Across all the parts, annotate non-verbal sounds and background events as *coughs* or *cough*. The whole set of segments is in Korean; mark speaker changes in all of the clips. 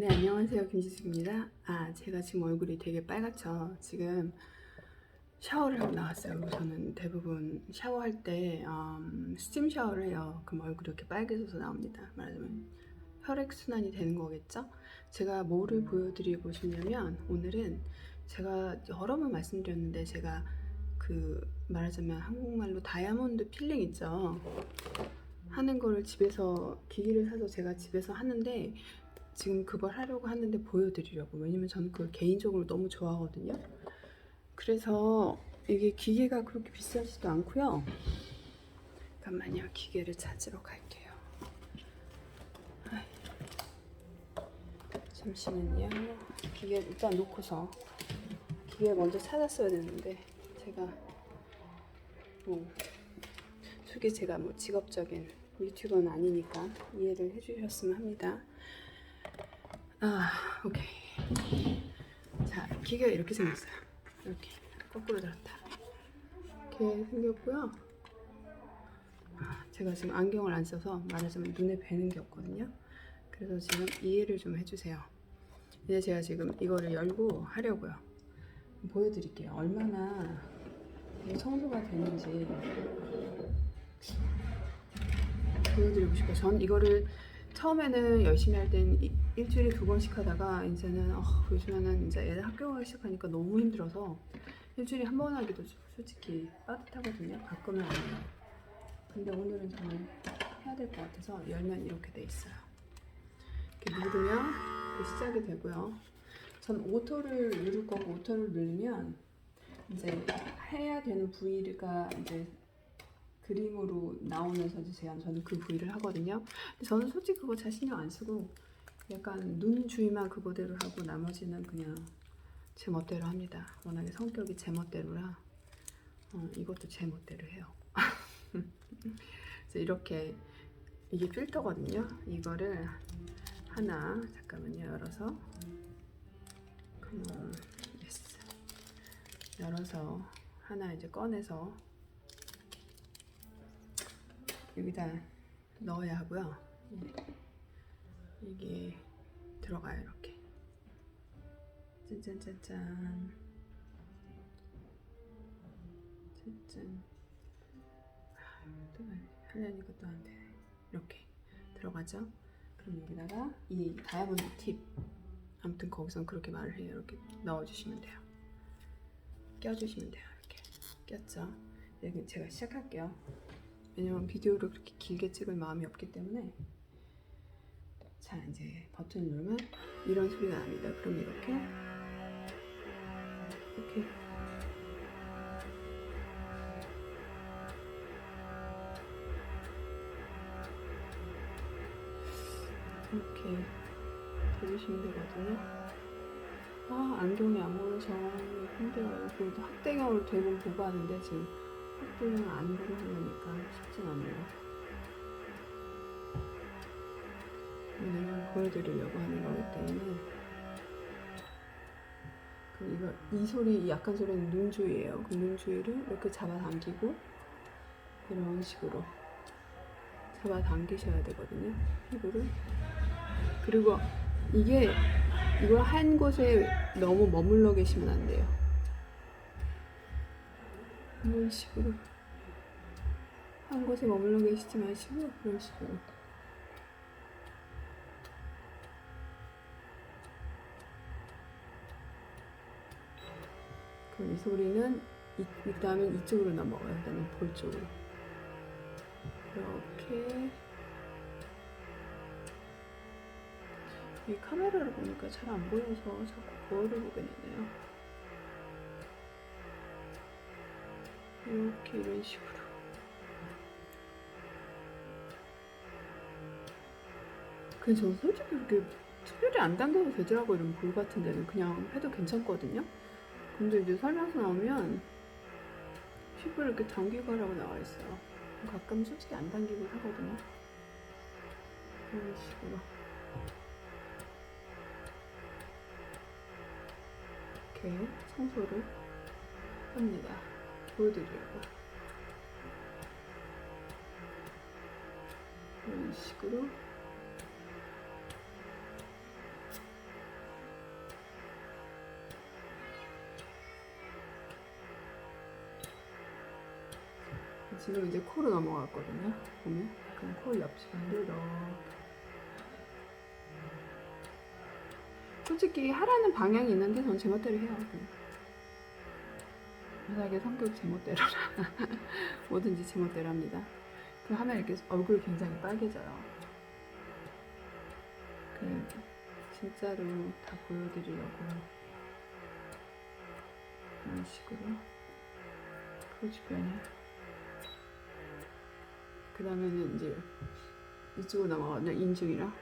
Speaker 1: 네 안녕하세요 김지숙입니다 아 제가 지금 얼굴이 되게 빨갛죠 지금 샤워를 하고 나왔어요 저는 대부분 샤워할 때 음, 스팀 샤워를 해요 그럼 얼굴이 이렇게 빨개져서 나옵니다 말하자면 혈액순환이 되는 거겠죠 제가 뭐를 보여드리고 싶냐면 오늘은 제가 여러 번 말씀드렸는데 제가 그 말하자면 한국말로 다이아몬드 필링 있죠 하는 거를 집에서 기기를 사서 제가 집에서 하는데 지금 그걸 하려고 하는데 보여드리려고. 왜냐면 저는 그걸 개인적으로 너무 좋아하거든요. 그래서 이게 기계가 그렇게 비싸지도 않고요. 잠깐만요. 기계를 찾으러 갈게요. 잠시만요. 기계 일단 놓고서 기계 먼저 찾았어야 되는데 제가 뭐 솔직히 제가 뭐 직업적인 유튜버는 아니니까 이해를 해주셨으면 합니다. 아, 오케이. 자, 기가 계 이렇게 생겼어요. 이렇게 거꾸로 들었다. 이렇게 생겼고요. 아, 제가 지금 안경을 안 써서 말하자면 눈에 뵈는 게 없거든요. 그래서 지금 이해를 좀 해주세요. 이제 제가 지금 이거를 열고 하려고요. 보여드릴게요. 얼마나 청소가 되는지 보여드리고 싶어요. 전 이거를 처음에는 열심히 할 땐 일주일에 두 번씩 하다가 이제는 어, 요즘에는 이제 애들 학교 가기 시작하니까 너무 힘들어서 일주일에 한 번 하기도 솔직히 빠듯하거든요. 가끔은 안 해요. 근데 오늘은 정말 해야 될 것 같아서 열면 이렇게 돼 있어요. 이렇게 누르면 시작이 되고요. 전 오토를 누를 거고 오토를 누르면 이제 해야 되는 부위가 이제 그림으로 나오면서체 제안 저는 그 부위를 하거든요. 근데 저는 솔직히 그거 잘 신경 안 쓰고 약간 눈 주위만 그 그대로 하고 나머지는 그냥 제 멋대로 합니다. 워낙에 성격이 제 멋대로라 어, 이것도 제 멋대로 해요. *laughs* 그래서 이렇게 이게 필터거든요. 이거를 하나 잠깐만요 열어서 음, 열어서 하나 이제 꺼내서 여기다 넣어야 하고요. 예. 이게 들어가요 이렇게. 짠짠짠짠. 짠짠. 하려는 아, 것도 안 돼. 이렇게 들어가죠. 그럼 여기다가 이 다이아몬드 팁. 아무튼 거기선 그렇게 말을 해요. 이렇게 넣어주시면 돼요. 껴주시면 돼요. 이렇게 꼈죠. 여기 네, 제가 시작할게요. 왜냐면 비디오를 그렇게 길게 찍을 마음이 없기 때문에 자 이제 버튼을 누르면 이런 소리가 납니다 그럼 이렇게 이렇게 이렇게 해주시면 되거든요 아 안경이 안 보여서 힘들어요 그래도 학대경을 대부분 보고 하는데 지금 그때는 음, 안무고 하려니까 그러니까 쉽진 않네요. 왜냐면 보여드리려고 하는 거기 때문에 그 이거 이 소리 약간 소리는 눈 주위예요. 그 눈 주위를 이렇게 잡아당기고 이런 식으로 잡아당기셔야 되거든요. 피부를 그리고 이게 이걸 한 곳에 너무 머물러 계시면 안 돼요. 이런 식으로 한 곳에 머물러 계시지 마시고 그런 식으로 그럼 이 소리는 이, 이 다음에 이쪽으로 넘어가요 그다음볼 쪽으로 이렇게 이 카메라를 보니까 잘 안 보여서 자꾸 거울을 보게 되네요 이렇게 이런 식으로 그저 솔직히 그렇게 특별히 안담겨도 되더라고 이런 볼 같은 데는 그냥 해도 괜찮거든요 근데 이제 살면서 나오면 피부를 이렇게 당기고 하라고 나와 있어요 가끔 솔직히 안 당기고 하거든요 이런 식으로 이렇게 청소를 합니다 보여드리려고 이런 식으로 지금 이제 코로 넘어갔거든요. 보면 그냥 코 옆이 반대로 솔직히 하라는 방향이 있는데 전제 멋대로 해요. 그냥. 이상하게 성격 제멋대로 *laughs* 뭐든지 제멋대로 합니다. 그 하면 이렇게 얼굴 굉장히 빨개져요. 그 진짜로 다 보여드리려고 이런 식으로 그 주변에 그 다음에는 이제 이쪽으로 넘어가면 인중이랑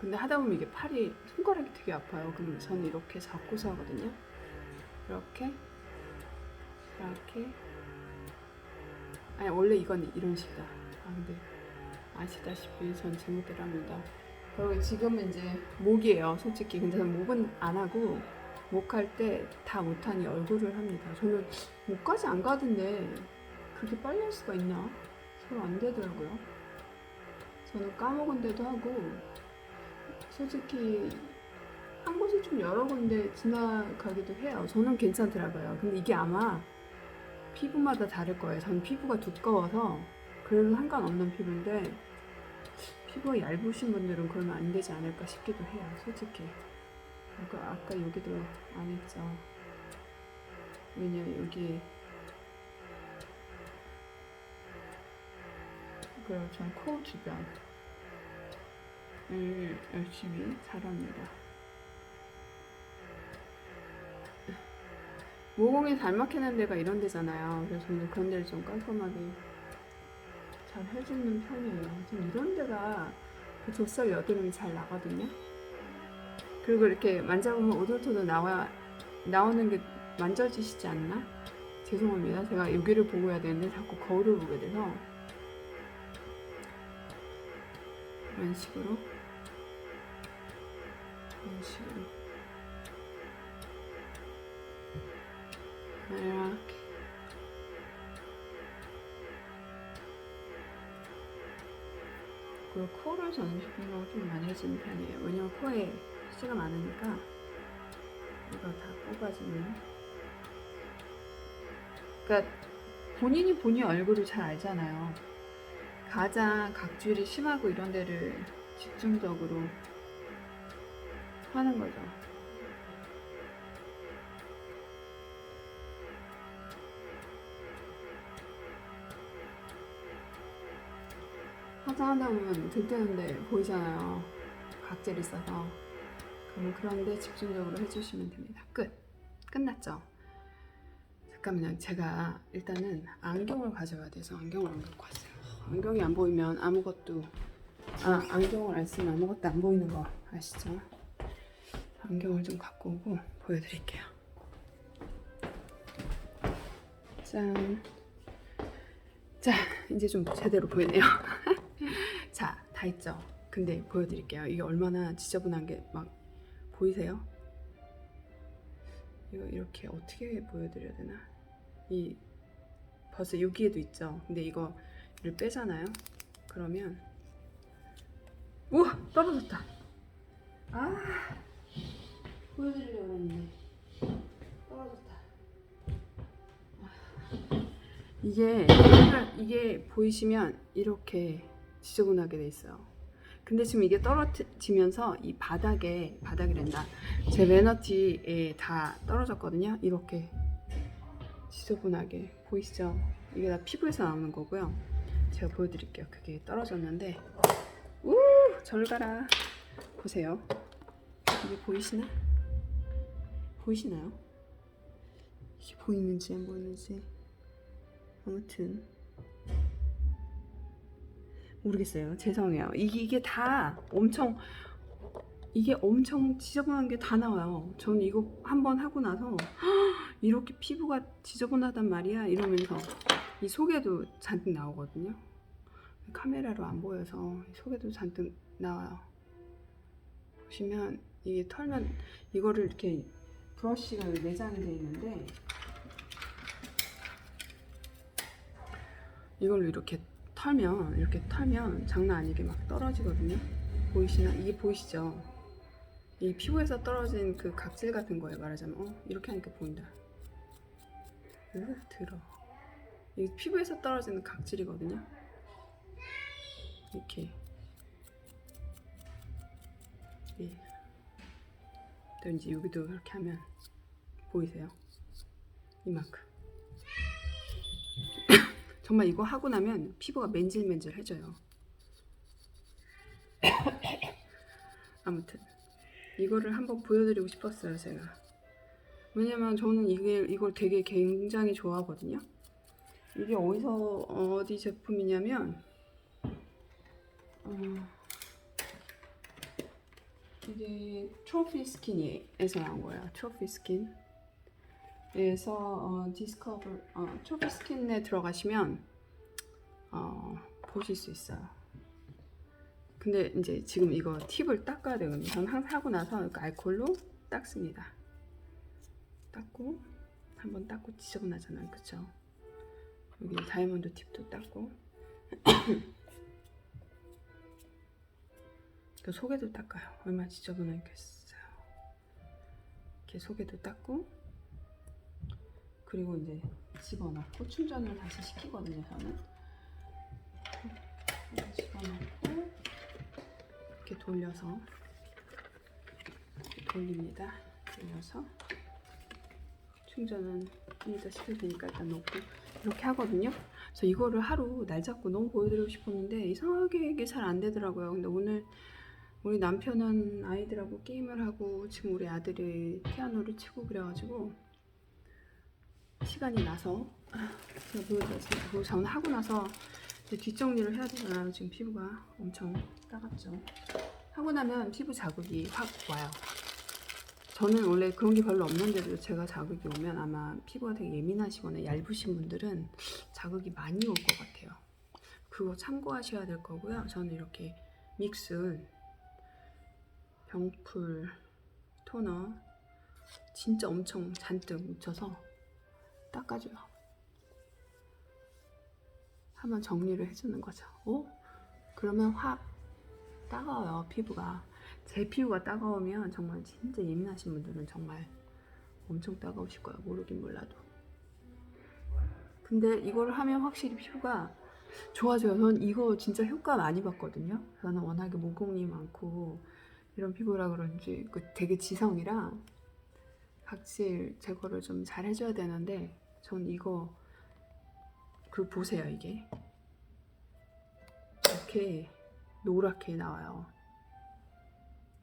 Speaker 1: 근데 하다 보면 이게 팔이 손가락이 되게 아파요. 그럼 저는 이렇게 잡고서 하거든요. 이렇게 이렇게 아니 원래 이건 이런 식이다. 아 근데 아시다시피 전제목대로 합니다. 그리고 지금은 이제 목이에요. 솔직히 근데 저는 목은 안 하고 목할때 다 못하니 얼굴을 합니다. 저는 목까지 안 가던데 그렇게 빨리 할 수가 있나? 잘안 되더라고요. 저는 까먹은 데도 하고 솔직히 한 곳이 좀 여러 군데 지나가기도 해요. 저는 괜찮더라고요. 근데 이게 아마 피부마다 다를 거예요. 저는 피부가 두꺼워서 그래도 상관없는 피부인데 피부가 얇으신 분들은 그러면 안 되지 않을까 싶기도 해요. 솔직히. 아까, 그러니까 아까 여기도 안 했죠. 왜냐 여기 그리고 전코 주변을 음, 열심히 자랍니다. 모공이 잘 막히는 데가 이런 데잖아요. 그래서 저는 그런 데를 좀 깔끔하게 잘 해주는 편이에요. 지 이런 데가 그 젖살 여드름이 잘 나거든요. 그리고 이렇게 만져보면 오돌토돌 나와, 나오는 게 만져지시지 않나? 죄송합니다. 제가 여기를 보고 해야 되는데 자꾸 거울을 보게 돼서 이런 식으로 이런 식으로 이렇게 그리고 코를 저는 쇼핑을 좀 많이 해주는 편이에요 왜냐면 코에 숱이가 많으니까 이거 다뽑아주는 그러니까 본인이 본인 얼굴을 잘 알잖아요 가장 각질이 심하고 이런 데를 집중적으로 하는 거죠. 하다 보면 들뜨는데 보이잖아요. 각질이 있어서. 그럼 그런데 집중적으로 해주시면 됩니다. 끝! 끝났죠? 잠깐만요. 제가 일단은 안경을 가져와야 돼서 안경을 안 갖고 왔어요. 안경이 안 보이면 아무것도 아 안경을 안 쓰면 아무것도 안 보이는 거 아시죠? 안경을 좀 갖고 오고 보여드릴게요. 짠. 자 이제 좀 제대로 보이네요. *laughs* 자다 있죠. 근데 보여드릴게요. 이게 얼마나 지저분한 게 막 보이세요? 이거 이렇게 어떻게 보여드려야 되나? 이 벌써 여기에도 있죠. 근데 이거 를 빼잖아요. 그러면 우 떨어졌다. 아 보여드리려고 했는데 떨어졌다. 이게 이게 보이시면 이렇게 지저분하게 돼 있어요. 근데 지금 이게 떨어지면서 이 바닥에 바닥이란다. 제 매너티에 다 떨어졌거든요. 이렇게 지저분하게 보이시죠? 이게 다 피부에서 나오는 거고요. 제가 보여드릴게요. 그게 떨어졌는데 우! 절 가라. 보세요. 이게 보이시나? 보이시나요? 이게 보이는지 안 보이는지 아무튼 모르겠어요. 죄송해요. 이게, 이게 다 엄청 이게 엄청 지저분한 게 다 나와요. 전 이거 한번 하고 나서 이렇게 피부가 지저분하단 말이야 이러면서 이 속에도 잔뜩 나오거든요. 카메라로 안 보여서 속에도 잔뜩 나와요. 보시면 이게 털면 이거를 이렇게 브러쉬가 내장이 되어 있는데 이걸로 이렇게 털면 이렇게 털면 장난 아니게 막 떨어지거든요. 보이시나? 이게 보이시죠? 이 피부에서 떨어진 그 각질 같은 거에 말하자면 어, 이렇게 하니까 보인다. 으, 들어. 이 피부에서 떨어지는 각질이거든요. 이렇게. 예. 또 이제 여기도 이렇게 하면 보이세요? 이만큼. *coughs* 정말 이거 하고 나면 피부가 맨질맨질해져요. *coughs* 아무튼 이거를 한번 보여드리고 싶었어요, 제가. 왜냐면 저는 이게 이걸 되게 굉장히 좋아하거든요. 이게 어디서 어디 제품이냐면 어, 이게 트로피 스킨에서 나온 거야. 트로피 스킨. 에서 어, 디스커버 어, 트로피 스킨에 들어가시면 어, 보실 수 있어요. 근데 이제 지금 이거 팁을 닦아야 되거든요. 전 항상 하고 나서 이렇게 알콜로 닦습니다. 닦고 한번 닦고 지저분하잖아요, 그렇죠? 여기 다이아몬드 팁도 닦고 그 속에도 닦아요. 얼마 지저분하겠어요. 이렇게 속에도 닦고 그리고 이제 집어넣고 충전을 다시 시키거든요. 저는 집어넣고 이렇게 돌려서 이렇게 돌립니다. 돌려서 충전은 이따 시킬 테니까 일단 놓고 이렇게 하거든요. 그래서 이거를 하루 날 잡고 너무 보여드리고 싶었는데 이상하게 이게 잘 안 되더라고요. 근데 오늘 우리 남편은 아이들하고 게임을 하고 지금 우리 아들이 피아노를 치고 그래가지고 시간이 나서 제가 보여드렸습니다. 그리고 저는 하고 나서 이제 뒷정리를 해야 되잖아요. 지금 피부가 엄청 따갑죠. 하고 나면 피부 자극이 확 와요. 저는 원래 그런 게 별로 없는데도 제가 자극이 오면 아마 피부가 되게 예민하시거나 얇으신 분들은 자극이 많이 올 것 같아요. 그거 참고하셔야 될 거고요. 저는 이렇게 믹스 병풀 토너 진짜 엄청 잔뜩 묻혀서 닦아줘요. 한번 정리를 해주는 거죠. 오? 그러면 확 따가워요, 피부가. 제 피부가 따가우면 정말 진짜 예민하신 분들은 정말 엄청 따가우실 거야 모르긴 몰라도 근데 이걸 하면 확실히 피부가 좋아져요 저는 이거 진짜 효과 많이 봤거든요 저는 워낙에 모공이 많고 이런 피부라 그런지 그 되게 지성이라 각질 제거를 좀 잘 해줘야 되는데 전 이거 그 보세요 이게 이렇게 노랗게 나와요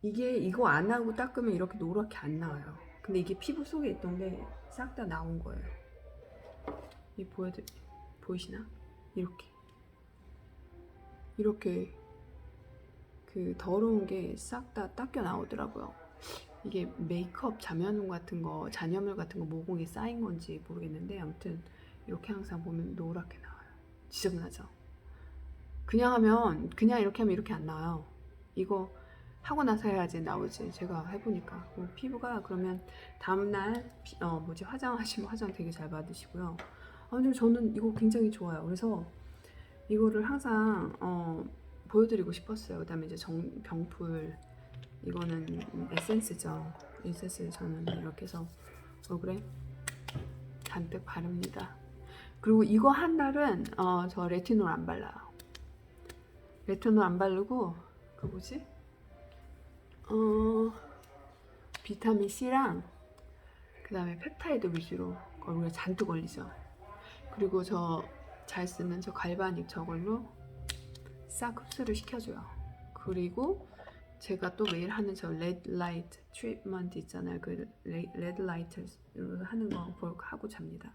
Speaker 1: 이게 이거 안 하고 닦으면 이렇게 노랗게 안 나와요. 근데 이게 피부 속에 있던 게 싹 다 나온 거예요. 이 보여드 보이시나? 이렇게 이렇게 그 더러운 게 싹 다 닦여 나오더라고요. 이게 메이크업 잔여물 같은 거 잔여물 같은 거 모공에 쌓인 건지 모르겠는데 아무튼 이렇게 항상 보면 노랗게 나와요. 지저분하죠. 그냥 하면 그냥 이렇게 하면 이렇게 안 나와요. 이거 하고 나서 해야지 나오지. 제가 해보니까 뭐 피부가 그러면 다음날 어 뭐지 화장하시면 화장 되게 잘 받으시고요. 아니 저는 이거 굉장히 좋아요. 그래서 이거를 항상 어 보여드리고 싶었어요. 그다음에 이제 정, 병풀 이거는 에센스죠. 에센스 저는 이렇게 해서 얼굴에 잔뜩 바릅니다. 그리고 이거 한 달은 어저 레티놀 안 발라요. 레티놀 안 바르고 그 뭐지? 어, 비타민 C랑 그 다음에 펩타이드 위주로 얼굴에 잔뜩 올리죠. 그리고 저 잘 쓰는 저 갈바닉 저걸로 싹 흡수를 시켜줘요. 그리고 제가 또 매일 하는 저 레드 라이트 트리먼트 있잖아요. 그 레드 라이트를 하는 거 하고 잡니다.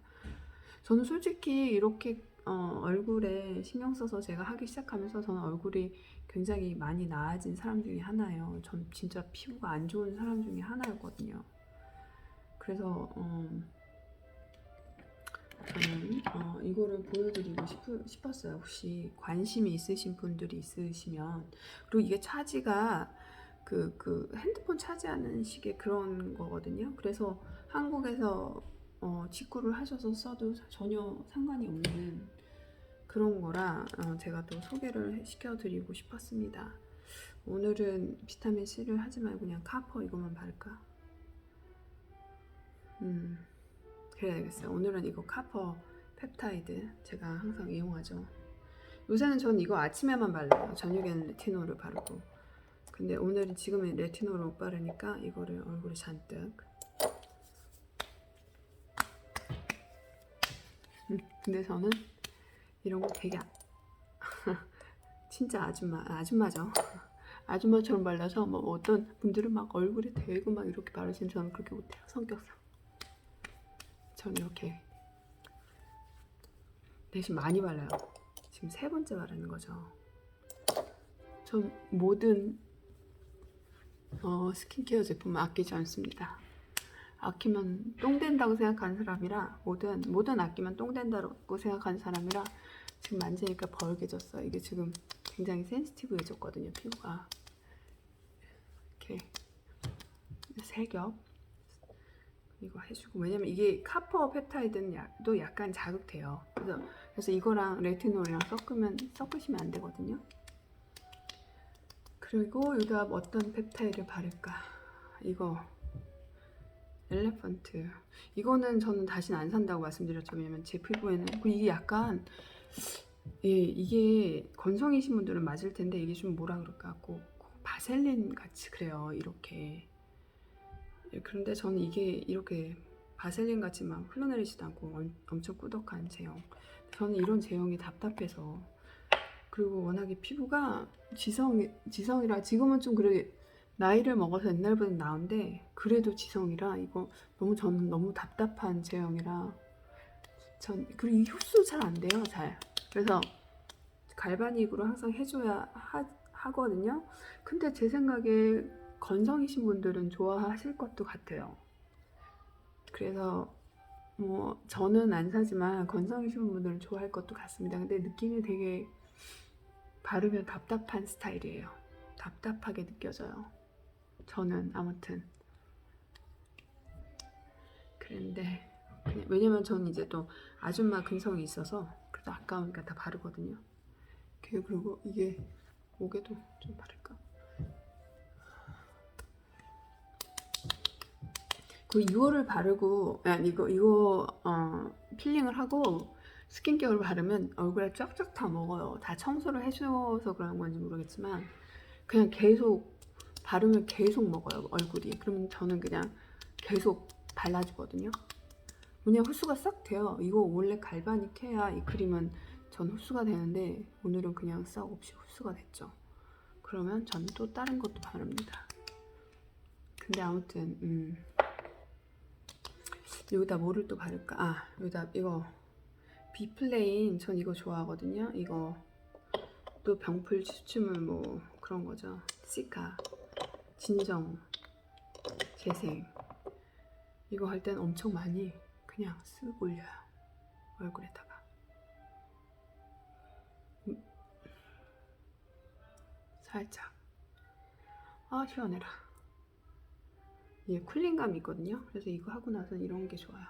Speaker 1: 저는 솔직히 이렇게 어, 얼굴에 신경 써서 제가 하기 시작하면서 저는 얼굴이 굉장히 많이 나아진 사람 중에 하나예요. 전 진짜 피부가 안 좋은 사람 중에 하나였거든요. 그래서 어, 저는 어, 이거를 보여드리고 싶, 었어요 혹시 관심이 있으신 분들이 있으시면 그리고 이게 차지가 그, 그 핸드폰 차지하는 식의 그런 거거든요. 그래서 한국에서 어, 직구를 하셔서 써도 전혀 상관이 없는 그런 거라 어, 제가 또 소개를 시켜드리고 싶었습니다. 오늘은 비타민 C를 하지 말고 그냥 카퍼 이것만 바를까? 음, 그래야겠어요. 오늘은 이거 카퍼 펩타이드 제가 항상 이용하죠. 요새는 전 이거 아침에만 발라요. 저녁에는 레티놀을 바르고. 근데 오늘은 지금은 레티놀을 못 바르니까 이거를 얼굴에 잔뜩 근데 저는 이런 거 되게 *laughs* 진짜 아줌마 아줌마죠. 아줌마처럼 발라서뭐 어떤 분들은 막 얼굴에 대고 막 이렇게 바르시는 저는 그렇게 못해요 성격상. 저는 이렇게 대신 많이 발라요. 지금 세 번째 바르는 거죠. 전 모든 어, 스킨케어 제품 아끼지 않습니다. 아끼면 똥 된다고 생각하는 사람이라 모든 뭐든 아끼면 똥 된다고 생각하는 사람이라 지금 만지니까 벌게졌어. 이게 지금 굉장히 센시티브해졌거든요. 피부가 이렇게 세 겹 이거 해주고 왜냐면 이게 카퍼 펩타이드도 약간 자극돼요. 그래서 그래서 이거랑 레티놀이랑 섞으면 섞으시면 안 되거든요. 그리고 여다 어떤 펩타이드를 바를까? 이거 엘레펀트 이거는 저는 다시는 안 산다고 말씀드렸죠 왜냐면 제 피부에는 이게 약간 예, 이게 건성이신 분들은 맞을 텐데 이게 좀 뭐라 그럴까 꼭, 꼭 바셀린 같이 그래요 이렇게 예, 그런데 저는 이게 이렇게 바셀린 같이 막 흘러내리지도 않고 엄청 꾸덕한 제형 저는 이런 제형이 답답해서 그리고 워낙에 피부가 지성 지성이라 지금은 좀 그래 나이를 먹어서 옛날보다 나은데 그래도 지성이라 이거 너무 저는 너무 답답한 제형이라 전 그리고 이 흡수 잘 안 돼요 잘 그래서 갈바닉으로 항상 해줘야 하, 하거든요 근데 제 생각에 건성이신 분들은 좋아하실 것도 같아요 그래서 뭐 저는 안 사지만 건성이신 분들은 좋아할 것도 같습니다 근데 느낌이 되게 바르면 답답한 스타일이에요 답답하게 느껴져요 저는 아무튼 그런데 왜냐면 저는 이제 또 아줌마 근성이 있어서 그래도 아까우니까 다 바르거든요. 그리고 이게 목에도 좀 바를까? 그 이거를 바르고 아니 이거 이거 어, 필링을 하고 스킨케어를 바르면 얼굴에 쫙쫙 다 먹어요. 다 청소를 해줘서 그런 건지 모르겠지만 그냥 계속 바르면 계속 먹어요 얼굴이 그러면 저는 그냥 계속 발라주거든요 그냥 흡수가 싹 돼요 이거 원래 갈바닉 해야 이 크림은 전 흡수가 되는데 오늘은 그냥 싹 없이 흡수가 됐죠 그러면 전 또 다른 것도 바릅니다 근데 아무튼 음 여기다 뭐를 또 바를까 아 여기다 이거 비플레인 전 이거 좋아하거든요 이거 또 병풀 추춤은뭐 그런 거죠 시카 진정, 재생 이거 할 땐 엄청 많이 그냥 쓱 올려요 얼굴에다가 음. 살짝 아 시원해라 예, 쿨링감이 있거든요 그래서 이거 하고 나서 이런 게 좋아요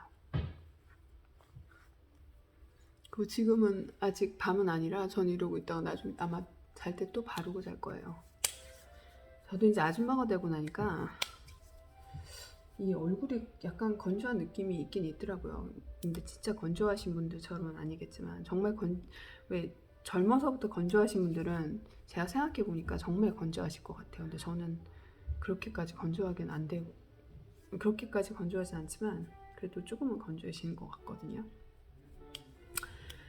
Speaker 1: 그리고 지금은 아직 밤은 아니라 전 이러고 있다가 나중에 아마 잘 때 또 바르고 잘 거예요 저도 이제 아줌마가 되고 나니까 이 얼굴이 약간 건조한 느낌이 있긴 있더라고요. 근데 진짜 건조하신 분들처럼은 아니겠지만 정말 건, 왜 젊어서부터 건조하신 분들은 제가 생각해 보니까 정말 건조하실 것 같아요. 근데 저는 그렇게까지 건조하긴 안 되고 그렇게까지 건조하진 않지만 그래도 조금은 건조해지는 것 같거든요.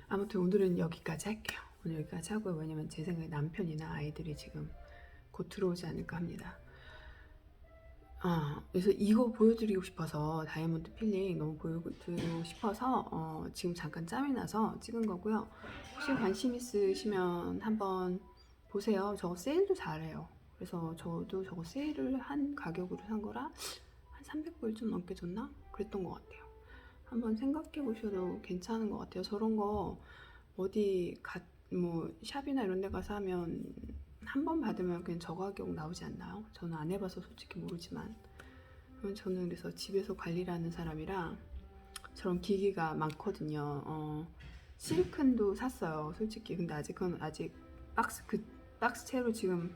Speaker 1: 아무튼 오늘은 여기까지 할게요. 오늘 여기까지 하고요. 왜냐면 제 생각에 남편이나 아이들이 지금 곧 들어오지 않을까 합니다. 아, 그래서 이거 보여드리고 싶어서 다이아몬드 필링 너무 보여드리고 싶어서 어, 지금 잠깐 짬이 나서 찍은 거고요. 혹시 관심 있으시면 한번 보세요. 저거 세일도 잘해요. 그래서 저도 저거 세일을 한 가격으로 산 거라 한 300불 좀 넘게 줬나? 그랬던 것 같아요. 한번 생각해 보셔도 괜찮은 것 같아요. 저런 거 어디 가, 뭐 샵이나 이런 데 가서 하면 한번 받으면 그냥 저가격 나오지 않나요? 저는 안 해봐서 솔직히 모르지만 저는 그래서 집에서 관리를 하는 사람이라 저런 기기가 많거든요. 어, 실크도 샀어요, 솔직히. 근데 아직 그건 아직 박스 그 박스 채로 지금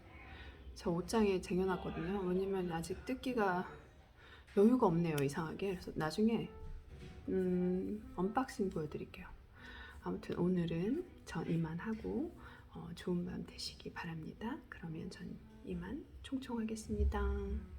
Speaker 1: 저 옷장에 쟁여놨거든요. 왜냐면 아직 뜯기가 여유가 없네요, 이상하게. 그래서 나중에 음, 언박싱 보여드릴게요. 아무튼 오늘은 전 이만 하고 어, 좋은 밤 되시기 바랍니다. 그러면 전 이만 총총하겠습니다.